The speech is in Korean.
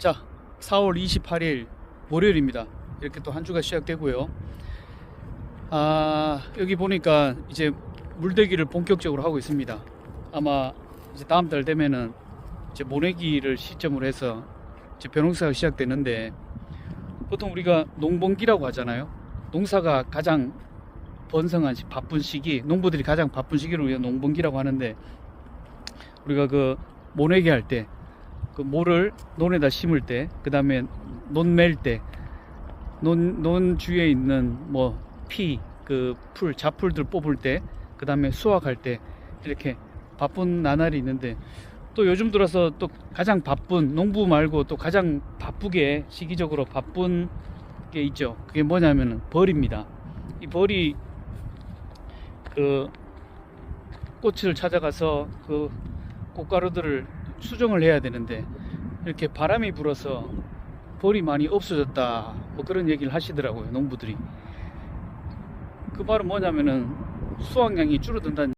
자, 4월 28일 월요일입니다. 이렇게 또 한 주가 시작되고요. 아, 여기 보니까 이제 물대기를 본격적으로 하고 있습니다. 아마 이제 다음 달 되면은 이제 모내기를 시점으로 해서 이제 벼농사가 시작되는데 보통 우리가 농번기라고 하잖아요. 농사가 가장 번성한 시, 바쁜 시기, 농부들이 가장 바쁜 시기를 우리가 농번기라고 하는데 우리가 그 모내기 할 때 그 모를 논에다 심을 때, 그 다음에 논맬 때, 논, 논 주위에 있는 뭐 피, 그 풀, 잡풀들 뽑을 때, 그 다음에 수확할 때, 이렇게 바쁜 나날이 있는데, 또 요즘 들어서 또 가장 바쁜, 농부 말고 또 가장 바쁘게 시기적으로 바쁜 게 있죠. 그게 뭐냐면은 벌입니다. 이 벌이 그 꽃을 찾아가서 그 꽃가루들을 수정을 해야 되는데 이렇게 바람이 불어서 벌이 많이 없어졌다. 뭐 그런 얘기를 하시더라고요 농부들이. 그 말은 뭐냐면은 수확량이 줄어든다는